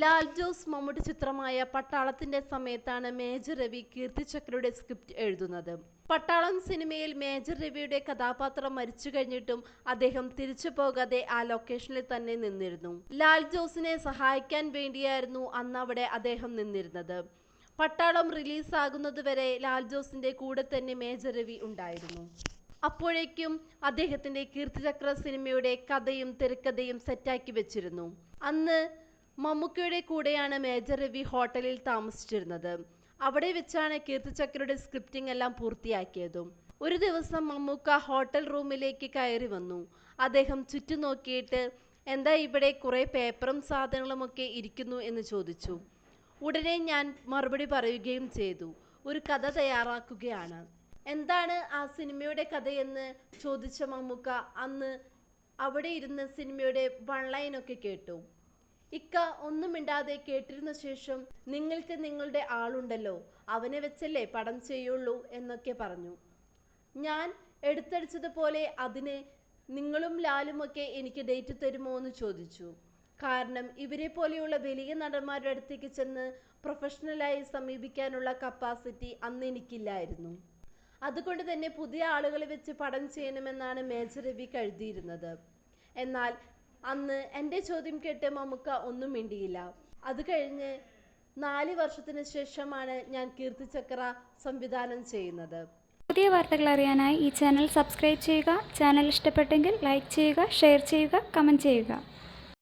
ലാൽ ജോസ് മമ്മൂട്ടി ചിത്രമായ പട്ടാളത്തിന്റെ സമയത്താണ് major Ravi കീർത്തിചക്രയുടെ script എഴുതുന്നത്. പട്ടാളം സിനിമയിൽ മേജർ രവിയുടെ കഥാപാത്രം മരിച്ചു കഴിഞ്ഞിട്ടും അദ്ദേഹം തിരിച്ചു പോകാതെ ആ ലൊക്കേഷനിൽ തന്നെ നിന്നിരുന്നു. ലാൽ ജോസിനെ സഹായിക്കാൻ വേണ്ടിയായിരുന്നു അന്ന് അവിടെ അദ്ദേഹം നിന്നിരുന്നത്. പട്ടാളം റിലീസാകുന്നതുവരെ ലാൽ ജോസിന്റെ കൂടെ തന്നെ മേജർ രവി ഉണ്ടായിരുന്നു. അപ്പോഴേക്കും അദ്ദേഹത്തിന്റെ കീർത്തിചക്ര സിനിമയുടെ കഥയും തിരക്കഥയും സെറ്റാക്കി വെച്ചിരുന്നു. അന്ന് മമ്മൂക്കയുടെ കൂടെയാണ് മേജർ രവി ഹോട്ടലിൽ താമസിച്ചിരുന്നത്. അവിടെ വെച്ചാണ് കീർത്തിചക്രയുടെ സ്ക്രിപ്റ്റിംഗ് എല്ലാം പൂർത്തിയാക്കിയതും. ഒരു ദിവസം മമ്മൂക്ക ഹോട്ടൽ റൂമിലേക്ക് കയറി വന്നു. അദ്ദേഹം ചുറ്റും നോക്കിയിട്ട് എന്താ ഇവിടെ കുറെ പേപ്പറും സാധനങ്ങളുമൊക്കെ ഇരിക്കുന്നു? എന്ന് ചോദിച്ചു. ഉടനെ ഞാൻ മറുപടി പറയുകയും ചെയ്തു. ഒരു കഥ തയ്യാറാക്കുകയാണ്. എന്താണ് ആ സിനിമയുടെ കഥയെന്ന് ചോദിച്ച മമ്മൂക്ക അന്ന് അവിടെ ഇരുന്ന് സിനിമയുടെ വൺ ലൈനൊക്കെ കേട്ടു. ഇക്ക ഒന്നും മിണ്ടാതെ കേട്ടിരുന്ന ശേഷം നിങ്ങൾക്ക് നിങ്ങളുടെ ആളുണ്ടല്ലോ അവനെ വെച്ചല്ലേ പടം ചെയ്യുള്ളൂ എന്നൊക്കെ പറഞ്ഞു. ഞാൻ എടുത്തടിച്ചതുപോലെ അതിന് നിങ്ങളും ലാലുമൊക്കെ എനിക്ക് ഡേറ്റ് തരുമോ എന്ന് ചോദിച്ചു. കാരണം ഇവരെ പോലെയുള്ള വലിയ നടന്മാരുടെ അടുത്തേക്ക് ചെന്ന് പ്രൊഫഷണലായി സമീപിക്കാനുള്ള കപ്പാസിറ്റി അന്ന് എനിക്കില്ലായിരുന്നു. അതുകൊണ്ട് തന്നെ പുതിയ ആളുകളെ വെച്ച് പടം ചെയ്യണമെന്നാണ് മേജർ രവി കരുതിയിരുന്നത്. എന്നാൽ അന്ന് എന്റെ ചോദ്യം കേട്ട് മമ്മൂക്ക ഒന്നും മിണ്ടിയില്ല. അത് കഴിഞ്ഞ് നാല് വർഷത്തിന് ശേഷമാണ് ഞാൻ കീർത്തിചക്ര സംവിധാനം ചെയ്യുന്നത്. പുതിയ വാർത്തകൾ അറിയാനായി ഈ ചാനൽ സബ്സ്ക്രൈബ് ചെയ്യുക ചാനൽ ഇഷ്ടപ്പെട്ടെങ്കിൽ ലൈക്ക് ചെയ്യുക ഷെയർ ചെയ്യുക കമന്റ് ചെയ്യുക.